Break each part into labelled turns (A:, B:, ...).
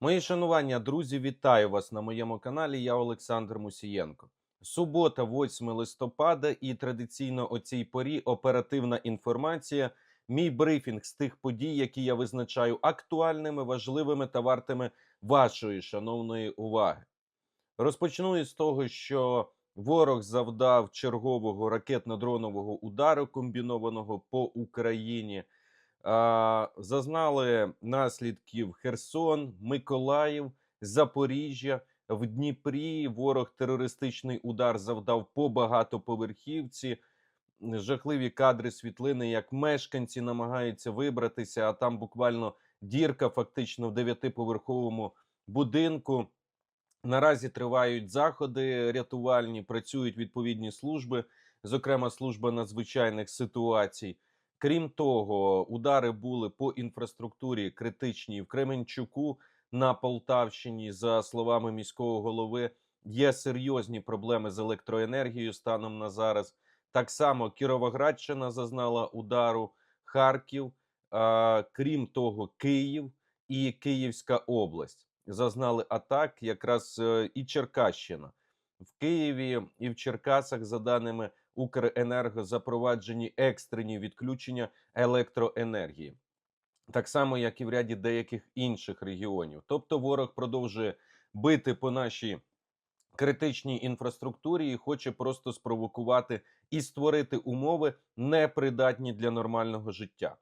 A: Мої шанування, друзі, вітаю вас на моєму каналі. Я Олександр Мусієнко. Субота, 8 листопада, і традиційно о цій порі оперативна інформація. Мій брифінг з тих подій, які я визначаю актуальними, важливими та вартими вашої шановної уваги. Розпочну із того, що ворог завдав чергового ракетно-дронового удару комбінованого по Україні. Зазнали наслідків Херсон, Миколаїв, Запоріжжя. В Дніпрі ворог терористичний удар завдав по багатоповерхівці. Жахливі кадри світлини, як мешканці намагаються вибратися, а там буквально дірка, фактично в дев'ятиповерховому будинку. Наразі тривають заходи рятувальні, працюють відповідні служби, зокрема служба надзвичайних ситуацій. Крім того, удари були по інфраструктурі критичній в Кременчуку на Полтавщині. За словами міського голови, є серйозні проблеми з електроенергією станом на зараз. Так само Кіровоградщина зазнала удару, Харків, а, крім того, Київ і Київська область зазнали атак, якраз е, і Черкащина. В Києві і в Черкасах, за даними Укренерго, запроваджені екстрені відключення електроенергії, так само, як і в ряді деяких інших регіонів. Тобто, ворог продовжує бити по нашій критичній інфраструктурі і хоче просто спровокувати і створити умови непридатні для нормального життя.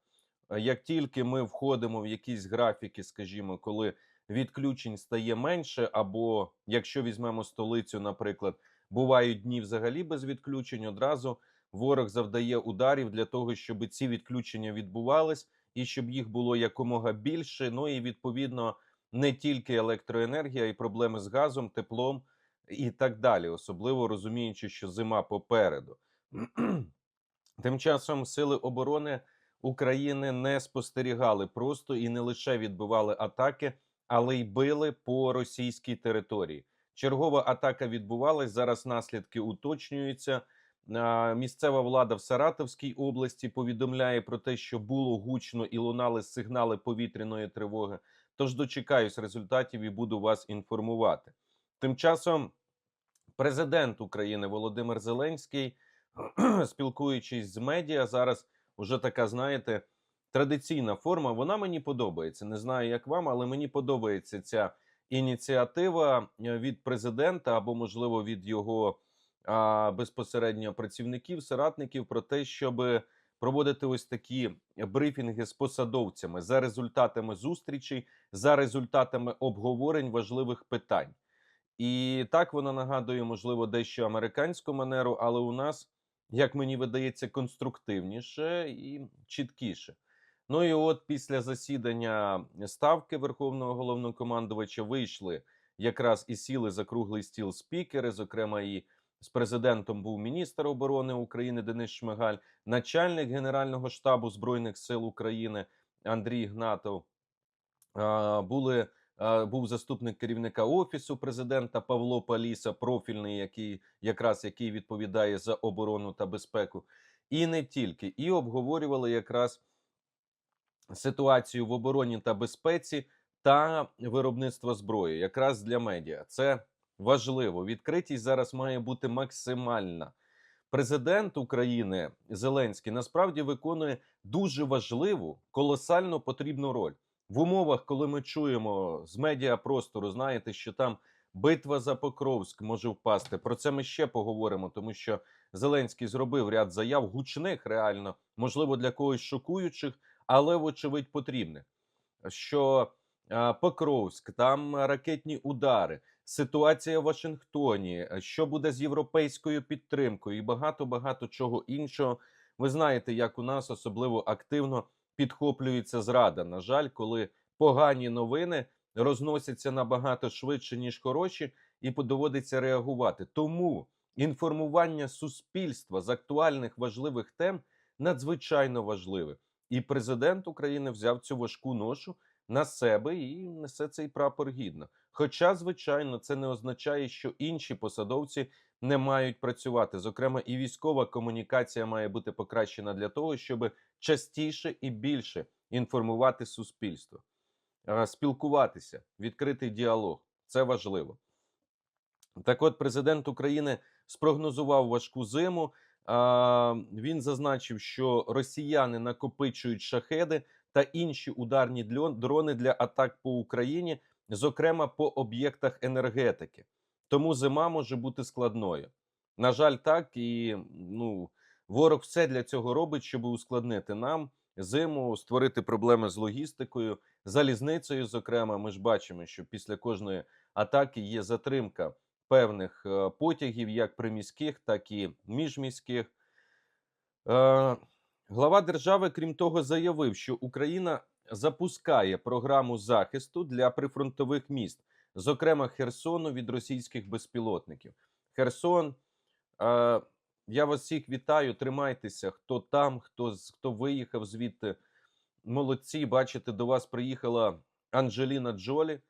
A: Як тільки ми входимо в якісь графіки, скажімо, коли відключень стає менше, або якщо візьмемо столицю, наприклад, бувають дні взагалі без відключень, одразу ворог завдає ударів для того, щоб ці відключення відбувались і щоб їх було якомога більше. Ну і відповідно не тільки електроенергія, й проблеми з газом, теплом і так далі, особливо розуміючи, що зима попереду. Тим часом сили оборони України не спостерігали просто і не лише відбивали атаки, але й били по російській території. Чергова атака відбувалась. Зараз наслідки уточнюються. Місцева влада в Саратовській області повідомляє про те, що було гучно і лунали сигнали повітряної тривоги. Тож дочекаюсь результатів і буду вас інформувати. Тим часом президент України Володимир Зеленський, спілкуючись з медіа, зараз уже така, знаєте, традиційна форма. Вона мені подобається. Не знаю, як вам, але мені подобається ця ініціатива е, від президента або, можливо, від його а, безпосередньо працівників, соратників про те, щоб проводити ось такі брифінги з посадовцями за результатами зустрічей, за результатами обговорень важливих питань. І так вона нагадує, можливо, дещо американську манеру, але у нас, як мені видається, конструктивніше і чіткіше. Ну і от після засідання ставки Верховного головнокомандувача вийшли якраз і сіли за круглий стіл спікери. Зокрема, і з президентом був міністр оборони України Денис Шмигаль, начальник Генерального штабу Збройних сил України Андрій Гнатов. Були був заступник керівника офісу президента Павло Паліса, профільний, який якраз який відповідає за оборону та безпеку, і не тільки, і обговорювали якраз ситуацію в обороні та безпеці та виробництво зброї, якраз для медіа. Це важливо. Відкритість зараз має бути максимальна. Президент України Зеленський насправді виконує дуже важливу, колосально потрібну роль в умовах, коли ми чуємо з медіапростору, знаєте, що там битва за Покровськ може впасти. Про це ми ще поговоримо, тому що Зеленський зробив ряд заяв гучних, реально, можливо, для когось шокуючих, але вочевидь потрібних. Що Покровськ, там ракетні удари, ситуація в Вашингтоні, е, що буде з європейською підтримкою і багато багато чого іншого. Ви знаєте, як у нас особливо активно підхоплюється зрада. На жаль, коли погані новини розносяться набагато швидше ніж хороші, і доводиться реагувати. Тому інформування суспільства з актуальних важливих тем надзвичайно важливе. І президент України взяв цю важку ношу на себе і несе цей прапор гідно. Хоча, звичайно, це не означає, що інші посадовці не мають працювати. Зокрема, і військова комунікація має бути покращена для того, щоб частіше і більше інформувати суспільство. спілкуватися, відкритий діалог. Це важливо. Так от, президент України спрогнозував важку зиму. Він зазначив, що росіяни накопичують шахеди та інші ударні дрони для атак по Україні, зокрема по об'єктах енергетики. Тому зима може бути складною. На жаль, так і ну, ворог все для цього робить, щоб ускладнити нам зиму, створити проблеми з логістикою, залізницею. Зокрема, ми ж бачимо, що після кожної атаки є затримка певних е, потягів, як приміських, так і міжміських. Е, Глава держави, крім того, заявив, що Україна запускає програму захисту для прифронтових міст, зокрема Херсону від російських безпілотників. Херсон, е, я вас всіх вітаю, тримайтеся. Хто там, хто, хто виїхав звідти. Молодці, бачите, до вас приїхала Анджеліна Джолі.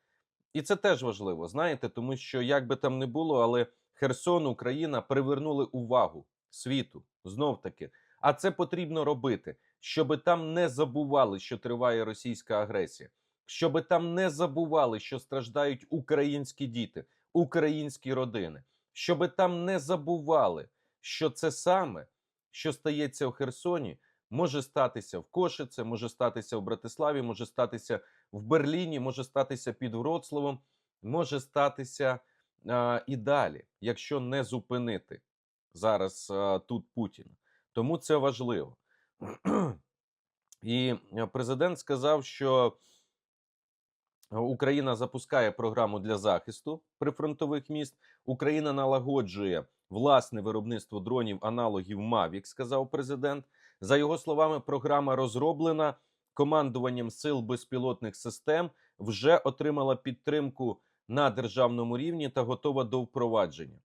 A: І це теж важливо, знаєте, тому що як би там не було, але Херсон, Україна привернули увагу світу знов таки. А це потрібно робити, щоб там не забували, що триває російська агресія, щоб там не забували, що страждають українські діти, українські родини, щоб там не забували, що це саме, що стається в Херсоні, може статися в Кошице, може статися в Братиславі, може статися в Берліні, може статися під Вроцлавом, може статися а, і далі, якщо не зупинити зараз а, тут Путіна. Тому це важливо. І президент сказав, що Україна запускає програму для захисту прифронтових міст. Україна налагоджує власне виробництво дронів аналогів Mavic, сказав президент. За його словами, програма розроблена командуванням сил безпілотних систем, вже отримала підтримку на державному рівні та готова до впровадження.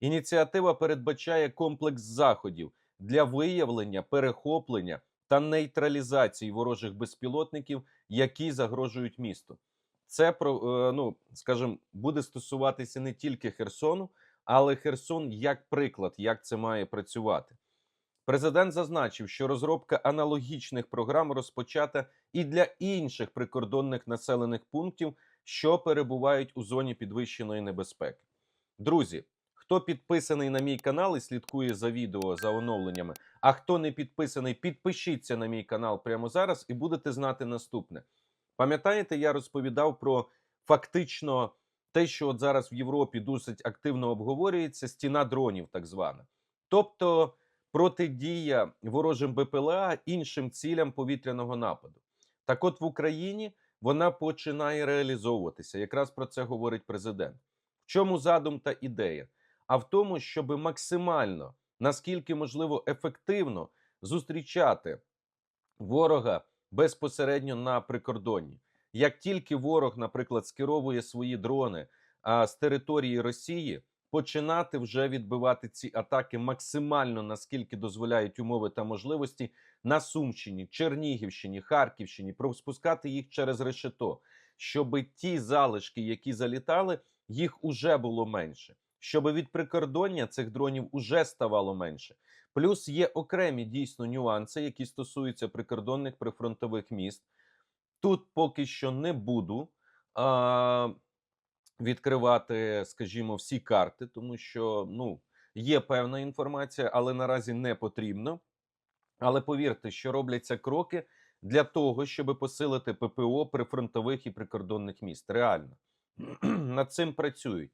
A: Ініціатива передбачає комплекс заходів для виявлення, перехоплення та нейтралізації ворожих безпілотників, які загрожують місту. Це про е, ну скажімо, буде стосуватися не тільки Херсону, але Херсон як приклад, як це має працювати. Президент зазначив, що розробка аналогічних програм розпочата і для інших прикордонних населених пунктів, що перебувають у зоні підвищеної небезпеки. Друзі, хто підписаний на мій канал і слідкує за відео за оновленнями, а хто не підписаний, підпишіться на мій канал прямо зараз і будете знати наступне. Пам'ятаєте, я розповідав про фактично те, що от зараз в Європі досить активно обговорюється стіна дронів, так звана. Тобто протидія ворожим БПЛА іншим цілям повітряного нападу. Так от в Україні вона починає реалізовуватися. Якраз про це говорить президент. В чому задум та ідея? А в тому, щоб максимально, наскільки можливо, ефективно зустрічати ворога безпосередньо на прикордонні. Як тільки ворог, наприклад, скеровує свої дрони а, з території Росії, починати вже відбивати ці атаки максимально наскільки дозволяють умови та можливості на Сумщині, Чернігівщині, Харківщині, пропускати їх через решето, щоб ті залишки, які залітали, їх уже було менше. Щоб від прикордоння цих дронів уже ставало менше. Плюс є окремі дійсно нюанси, які стосуються прикордонних прифронтових міст. Тут поки що не буду відкривати, скажімо, всі карти, тому що ну, є певна інформація, але наразі не потрібно. Але повірте, що робляться кроки для того, щоб посилити ППО прифронтових і прикордонних міст. Реально над цим працюють.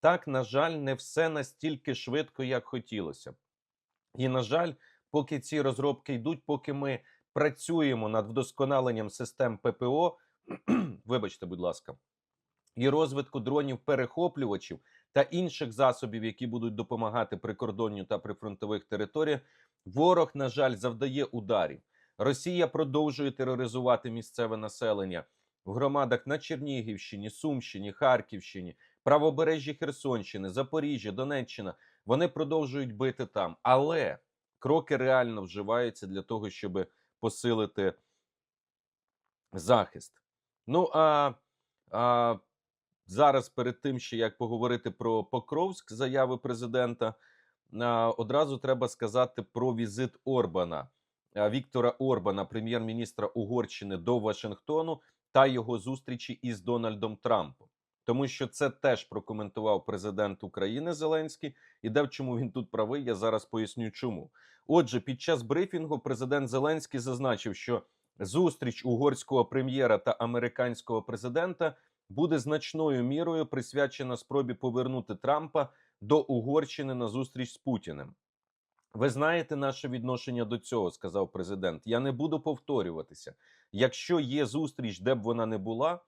A: Так, на жаль, не все настільки швидко, як хотілося б. І, на жаль, поки ці розробки йдуть, поки ми працюємо над вдосконаленням систем ППО, вибачте, будь ласка, і розвитку дронів перехоплювачів та інших засобів, які будуть допомагати прикордонню та прифронтових територіях, ворог, на жаль, завдає ударів. Росія продовжує тероризувати місцеве населення в громадах на Чернігівщині, Сумщині, Харківщині, правобережжі Херсонщини, Запоріжжя, Донеччина. Вони продовжують бити там, але кроки реально вживаються для того, щоб посилити захист. Ну а, а зараз, перед тим, ще як поговорити про Покровськ, заяви президента, одразу треба сказати про візит Орбана, Віктора Орбана, прем'єр-міністра Угорщини, до Вашингтону та його зустрічі із Дональдом Трампом. Тому що це теж прокоментував президент України Зеленський, і де в чому він тут правий, я зараз поясню, чому. Отже, під час брифінгу президент Зеленський зазначив, що зустріч угорського прем'єра та американського президента буде значною мірою присвячена спробі повернути Трампа до Угорщини на зустріч з Путіним. Ви знаєте наше відношення до цього, сказав президент. Я не буду повторюватися. Якщо є зустріч, де б вона не була,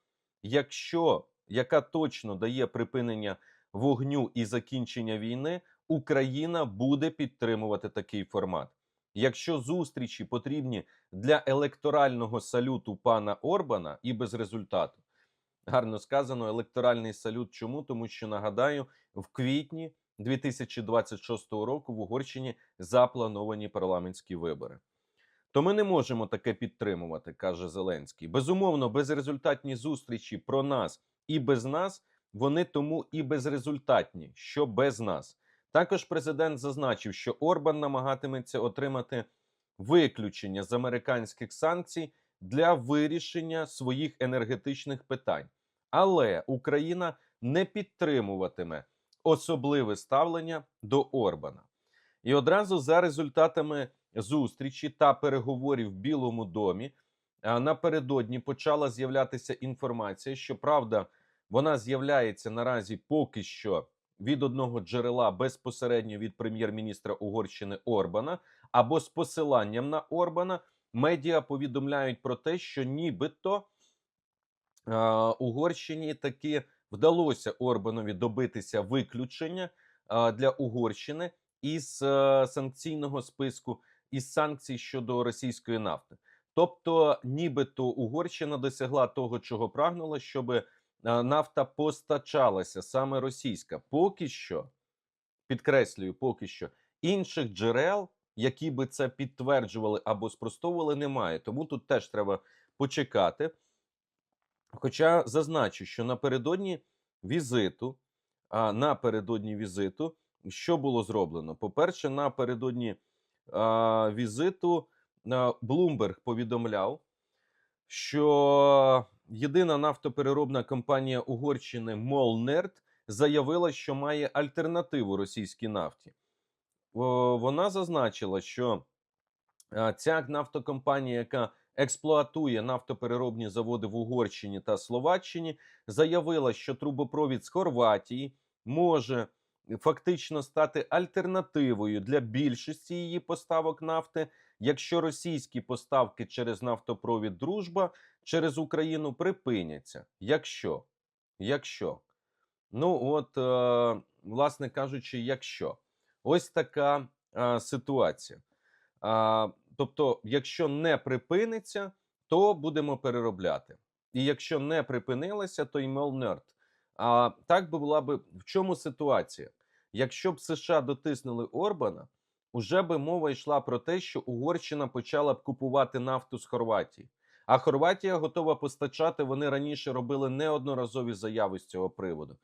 A: якщо яка точно дає припинення вогню і закінчення війни, Україна буде підтримувати такий формат. Якщо зустрічі потрібні для електорального салюту пана Орбана і без результату, гарно сказано, електоральний салют. Чому? Тому що нагадаю, в квітні 2026 року в Угорщині заплановані парламентські вибори. То ми не можемо таке підтримувати, каже Зеленський. Безумовно, безрезультатні зустрічі про нас і без нас вони тому і безрезультатні, що без нас. Також президент зазначив, що Орбан намагатиметься отримати виключення з американських санкцій для вирішення своїх енергетичних питань. Але Україна не підтримуватиме особливе ставлення до Орбана. І одразу за результатами зустрічі та переговорів в Білому домі напередодні почала з'являтися інформація, що правда вона з'являється наразі поки що від одного джерела безпосередньо від прем'єр-міністра Угорщини Орбана або з посиланням на Орбана. Медіа повідомляють про те, що нібито Угорщині таки вдалося Орбанові добитися виключення для Угорщини із санкційного списку із санкцій щодо російської нафти. Тобто, нібито Угорщина досягла того, чого прагнула, щоб нафта постачалася саме російська. Поки що, підкреслюю, поки що інших джерел, які би це підтверджували або спростовували, немає. Тому тут теж треба почекати. Хоча зазначу, що напередодні візиту, а напередодні візиту, що було зроблено? По-перше, напередодні а, візиту а, Блумберг повідомляв, що єдина нафтопереробна компанія Угорщини Молнерт заявила, що має альтернативу російській нафті. О, Вона зазначила, що а, ця нафтокомпанія, яка експлуатує нафтопереробні заводи в Угорщині та Словаччині, заявила, що трубопровід з Хорватії може фактично стати альтернативою для більшості її поставок нафти, якщо російські поставки через нафтопровід Дружба через Україну припиняться. Якщо, якщо, ну от, е, власне кажучи, якщо ось така е, ситуація. Тобто, якщо не припиниться, то будемо переробляти. І якщо не припинилося, то й Мелнерт. А так би була би в чому ситуація? Якщо б США дотиснули Орбана, уже би мова йшла про те, що Угорщина почала б купувати нафту з Хорватії. А Хорватія готова постачати. Вони раніше робили неодноразові заяви з цього приводу.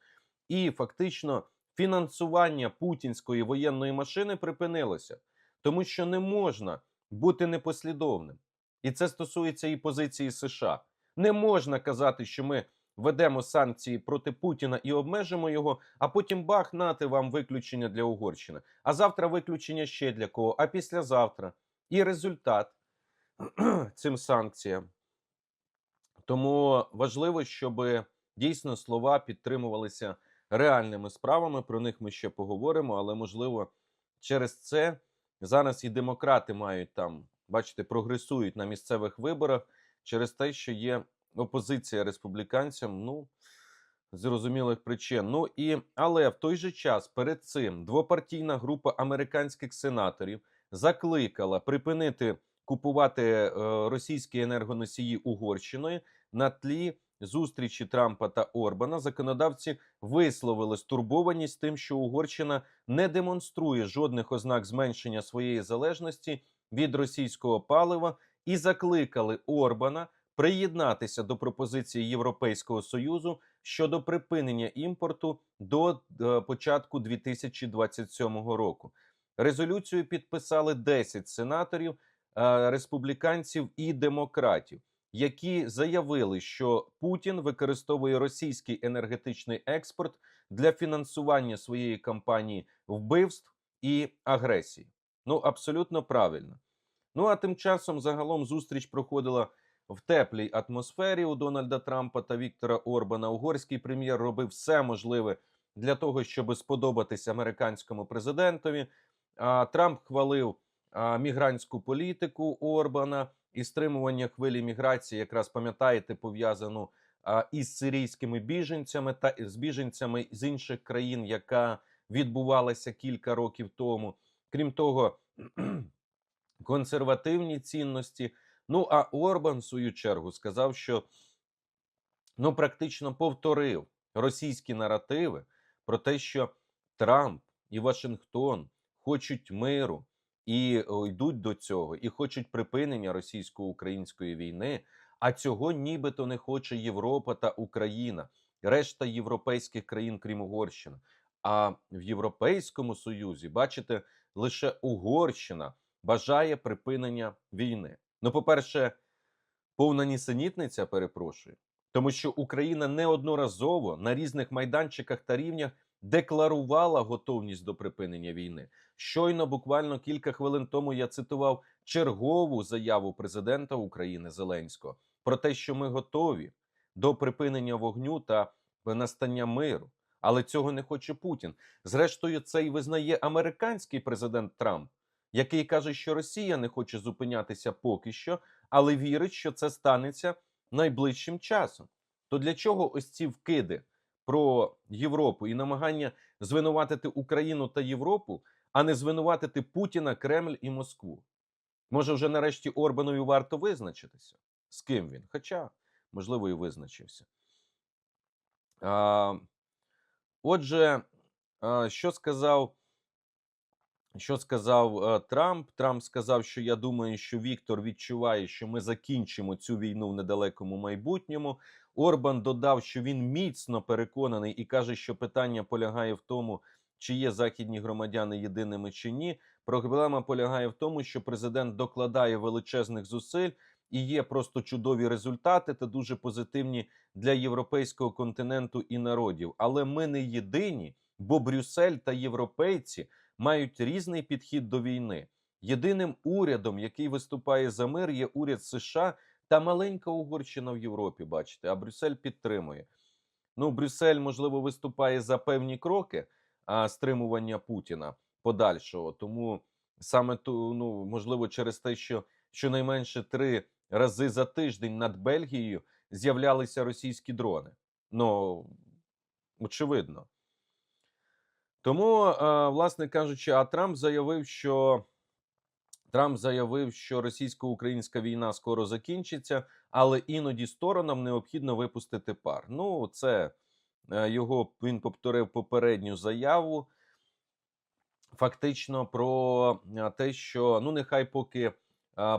A: І фактично фінансування путінської воєнної машини припинилося, тому що не можна бути непослідовним. І це стосується і позиції США. Не можна казати, що ми ведемо санкції проти Путіна і обмежимо його, а потім бах, нати вам виключення для Угорщини. А завтра виключення ще для кого, а післязавтра. І результат цим санкціям. Тому важливо, щоб дійсно слова підтримувалися реальними справами. Про них ми ще поговоримо, але можливо через це зараз і демократи мають там, бачите, прогресують на місцевих виборах через те, що є опозиція республіканцям. Ну зрозумілих причин. Ну і але в той же час перед цим двопартійна група американських сенаторів закликала припинити купувати е, російські енергоносії Угорщиною на тлі зустрічі Трампа та Орбана. Законодавці висловили стурбованість тим, що Угорщина не демонструє жодних ознак зменшення своєї залежності від російського палива і закликали Орбана приєднатися до пропозиції Європейського союзу щодо припинення імпорту до е, початку 2027 року. Резолюцію підписали 10 сенаторів, е, республіканців і демократів. Які заявили, що Путін використовує російський енергетичний експорт для фінансування своєї кампанії вбивств і агресії. Ну, абсолютно правильно. Ну а тим часом загалом зустріч проходила в теплій атмосфері у Дональда Трампа та Віктора Орбана. Угорський прем'єр робив все можливе для того, щоб сподобатись американському президентові. А Трамп хвалив мігрантську політику Орбана і стримування хвилі міграції, якраз пам'ятаєте, пов'язану із сирійськими біженцями та з біженцями з інших країн, яка відбувалася кілька років тому. Крім того, консервативні цінності. Ну а Орбан, в свою чергу, сказав, що ну практично повторив російські наративи про те, що Трамп і Вашингтон хочуть миру і йдуть до цього, і хочуть припинення російсько-української війни. А цього нібито не хоче Європа та Україна, решта європейських країн, крім Угорщини. А в Європейському Союзі, бачите, лише Угорщина бажає припинення війни. Ну, по-перше, повна нісенітниця, перепрошую, тому що Україна неодноразово на різних майданчиках та рівнях декларувала готовність до припинення війни. Щойно, буквально кілька хвилин тому, я цитував чергову заяву президента України Зеленського про те, що ми готові до припинення вогню та настання миру. Але цього не хоче Путін. Зрештою, це і визнає американський президент Трамп, який каже, що Росія не хоче зупинятися поки що, але вірить, що це станеться найближчим часом. То для чого ось ці вкиди про Європу і намагання звинуватити Україну та Європу, а не звинуватити Путіна, Кремль і Москву? Може, вже нарешті Орбанові варто визначитися, з ким він? Хоча, можливо, і визначився. А, Отже, а, що сказав що сказав е, Трамп? Трамп сказав, що я думаю, що Віктор відчуває, що ми закінчимо цю війну в недалекому майбутньому. Орбан додав, що він міцно переконаний і каже, що питання полягає в тому, чи є західні громадяни єдиними чи ні. Проблема полягає в тому, що президент докладає величезних зусиль і є просто чудові результати та дуже позитивні для європейського континенту і народів. Але ми не єдині, бо Брюссель та європейці мають різний підхід до війни. Єдиним урядом, який виступає за мир, є уряд США та маленька Угорщина в Європі. Бачите, а Брюссель підтримує. Ну, Брюссель, можливо, виступає за певні кроки а, стримування Путіна подальшого. Тому саме ту, ну можливо, через те, що щонайменше три рази за тиждень над Бельгією з'являлися російські дрони. Ну очевидно. Тому, е, власне кажучи, а Трамп заявив, що Трамп заявив, що російсько-українська війна скоро закінчиться, але іноді сторонам необхідно випустити пар. Ну, це е, його він повторив попередню заяву. Фактично про е, те, що ну нехай поки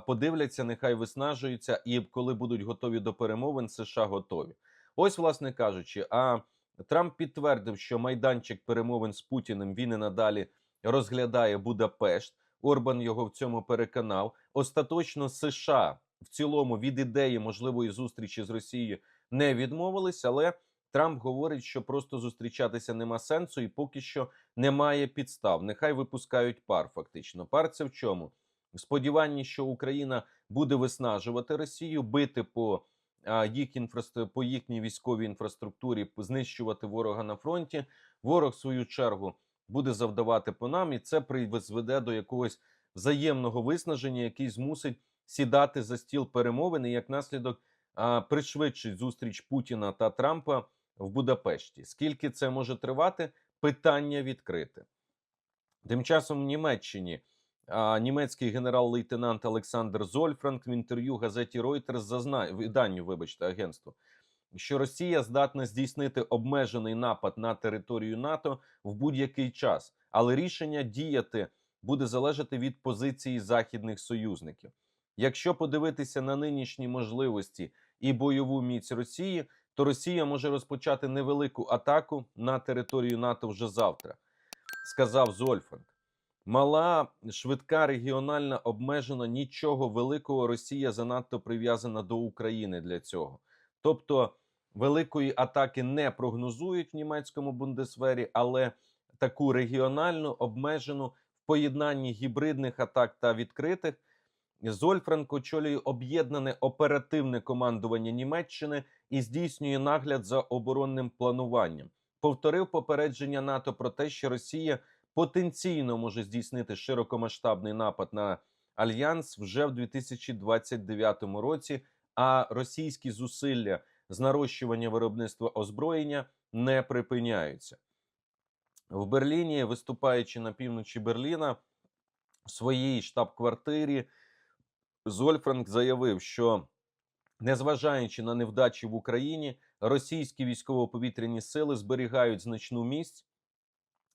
A: подивляться, нехай виснажуються, і коли будуть готові до перемовин, США готові. Ось, власне кажучи, а Трамп підтвердив, що майданчик перемовин з Путіним він і надалі розглядає Будапешт. Орбан його в цьому переконав. Остаточно США в цілому від ідеї можливої зустрічі з Росією не відмовились, але Трамп говорить, що просто зустрічатися нема сенсу, і поки що немає підстав. Нехай випускають пар. Фактично, пар це в чому? Сподівання, що Україна буде виснажувати Росію, бити по їх інфраструктурі, по їхній військовій інфраструктурі, знищувати ворога на фронті. Ворог в свою чергу буде завдавати по нам, і це призведе до якогось взаємного виснаження, який змусить сідати за стіл перемовин і як наслідок пришвидшить зустріч Путіна та Трампа в Будапешті. Скільки це може тривати? Питання відкрите. Тим часом в Німеччині а, німецький генерал-лейтенант Олександр Зольфранк в інтерв'ю газеті Reuters зазнає виданню, вибачте, агентство, що Росія здатна здійснити обмежений напад на територію НАТО в будь-який час, але рішення діяти буде залежати від позиції західних союзників. Якщо подивитися на нинішні можливості і бойову міць Росії, то Росія може розпочати невелику атаку на територію НАТО вже завтра, сказав Зольфранк. Мала, швидка, регіональна, обмежена, нічого великого. Росія занадто прив'язана до України для цього. Тобто великої атаки не прогнозують в німецькому бундесвері, але таку регіональну, обмежену в поєднанні гібридних атак та відкритих. Зольфранк очолює об'єднане оперативне командування Німеччини і здійснює нагляд за оборонним плануванням. Повторив попередження НАТО про те, що Росія потенційно може здійснити широкомасштабний напад на альянс вже в 2029 році. А російські зусилля з нарощування виробництва озброєння не припиняються в Берліні, виступаючи на півночі Берліна в своїй штаб-квартирі. Зольфранк заявив, що незважаючи на невдачі в Україні, російські військово-повітряні сили зберігають значну місць,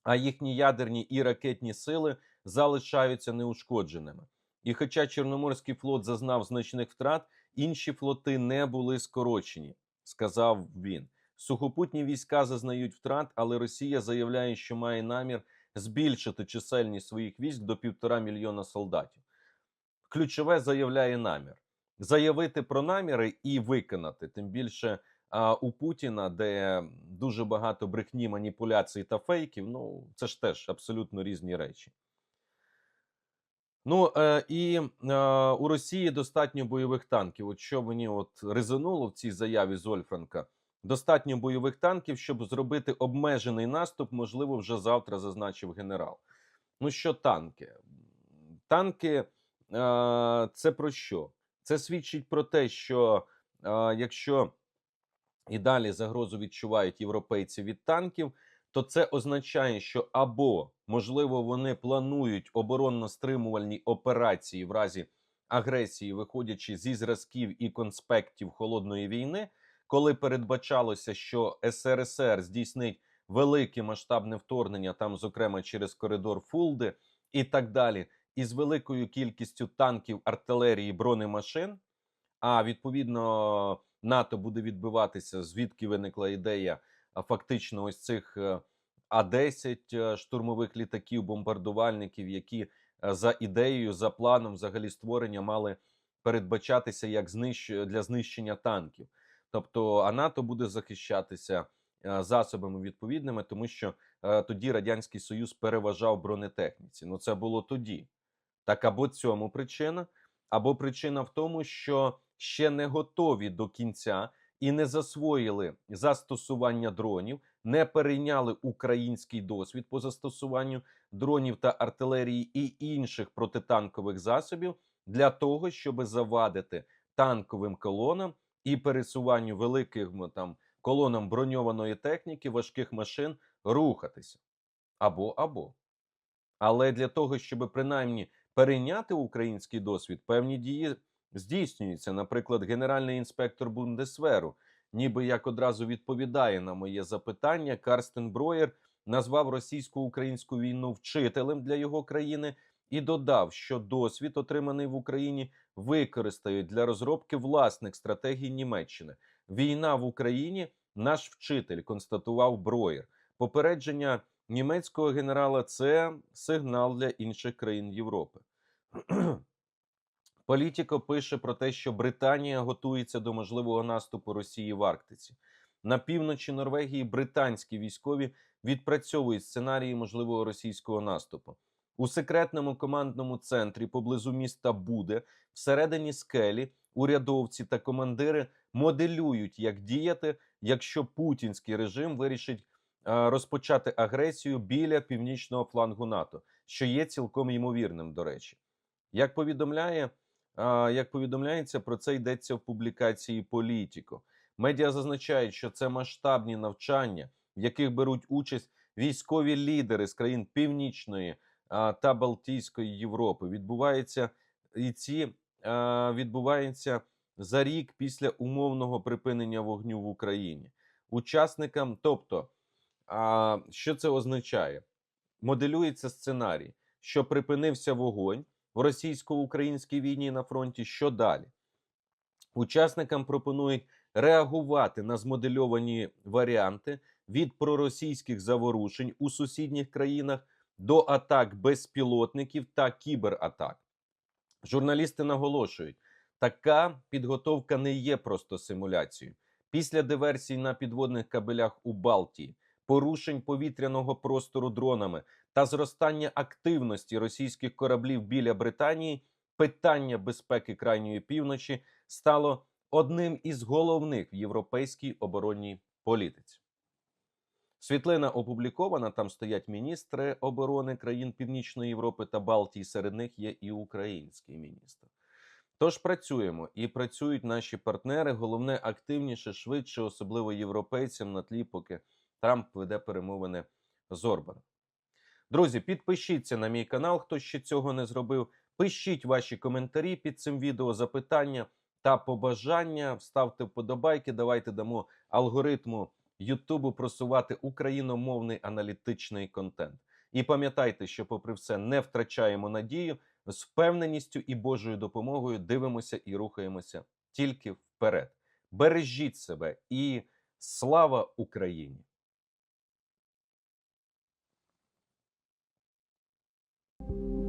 A: а їхні ядерні і ракетні сили залишаються неушкодженими. І хоча Чорноморський флот зазнав значних втрат, інші флоти не були скорочені, сказав він. Сухопутні війська зазнають втрат, але Росія заявляє, що має намір збільшити чисельність своїх військ до півтора мільйона солдатів. Ключове заявляє намір заявити про наміри і виконати. Тим більше а, у Путіна, де дуже багато брехні, маніпуляцій та фейків. Ну це ж теж абсолютно різні речі. Ну е, і е, у Росії достатньо бойових танків. От що мені от резонуло в цій заяві Зольфранка. Достатньо бойових танків, щоб зробити обмежений наступ, можливо, вже завтра зазначив генерал. Ну що танки? Танки е, це про що? Це свідчить про те, що е, якщо і далі загрозу відчувають європейці від танків, то це означає, що або можливо вони планують оборонно-стримувальні операції в разі агресії, виходячи зі зразків і конспектів холодної війни, коли передбачалося, що СРСР здійснить велике масштабне вторгнення, там, зокрема, через коридор Фулди і так далі, із великою кількістю танків, артилерії, бронемашин. А відповідно НАТО буде відбиватися, звідки виникла ідея фактично ось цих е, А-10 е, штурмових літаків, бомбардувальників, які е, за ідеєю, за планом взагалі створення мали передбачатися як знищ... для знищення танків. Тобто, а НАТО буде захищатися засобами відповідними, тому що тоді радянський союз переважав бронетехніці. Ну це було тоді. Так або цьому причина, або причина в тому, що ще не готові до кінця і не засвоїли застосування дронів, не перейняли український досвід по застосуванню дронів та артилерії і інших протитанкових засобів для того, щоб завадити танковим колонам і пересуванню великих там колонам броньованої техніки, важких машин рухатися або або. Але для того, щоб принаймні перейняти український досвід, певні дії здійснюються. Наприклад, генеральний інспектор Бундесверу, ніби як одразу відповідає на моє запитання, Карстен Броєр назвав російсько-українську війну вчителем для його країни і додав, що досвід, отриманий в Україні, використають для розробки власних стратегій Німеччини. Війна в Україні наш вчитель, констатував Броєр. Попередження німецького генерала це сигнал для інших країн Європи. Політіко пише про те, що Британія готується до можливого наступу Росії в Арктиці. На півночі Норвегії британські військові відпрацьовують сценарії можливого російського наступу. У секретному командному центрі поблизу міста Буде, всередині скелі, урядовці та командири моделюють, як діяти, якщо путінський режим вирішить розпочати агресію біля північного флангу НАТО, що є цілком ймовірним, до речі. Як повідомляє, як повідомляється, про це йдеться в публікації Політіко. Медіа зазначають, що це масштабні навчання, в яких беруть участь військові лідери з країн Північної та Балтійської Європи. Відбувається і ці відбуваються за рік після умовного припинення вогню в Україні. Учасникам, тобто, що це означає? Моделюється сценарій, що припинився вогонь в російсько-українській війні на фронті. Що далі? Учасникам пропонують реагувати на змодельовані варіанти від проросійських заворушень у сусідніх країнах до атак безпілотників та кібератак. Журналісти наголошують, така підготовка не є просто симуляцією. Після диверсій на підводних кабелях у Балтії, порушень повітряного простору дронами та зростання активності російських кораблів біля Британії, питання безпеки крайньої півночі стало одним із головних в європейській оборонній політиці. Світлина опублікована. Там стоять міністри оборони країн Північної Європи та Балтії. Серед них є і український міністр. Тож працюємо і працюють наші партнери. Головне активніше, швидше, особливо європейцям на тлі, поки Трамп веде перемовини з Орбаном. Друзі, підпишіться на мій канал, хто ще цього не зробив. Пишіть ваші коментарі під цим відео, запитання та побажання. Ставте вподобайки. Давайте дамо алгоритму Ютубу просувати україномовний аналітичний контент. І пам'ятайте, що, попри все, не втрачаємо надію з впевненістю і Божою допомогою дивимося і рухаємося тільки вперед. Бережіть себе і слава Україні! you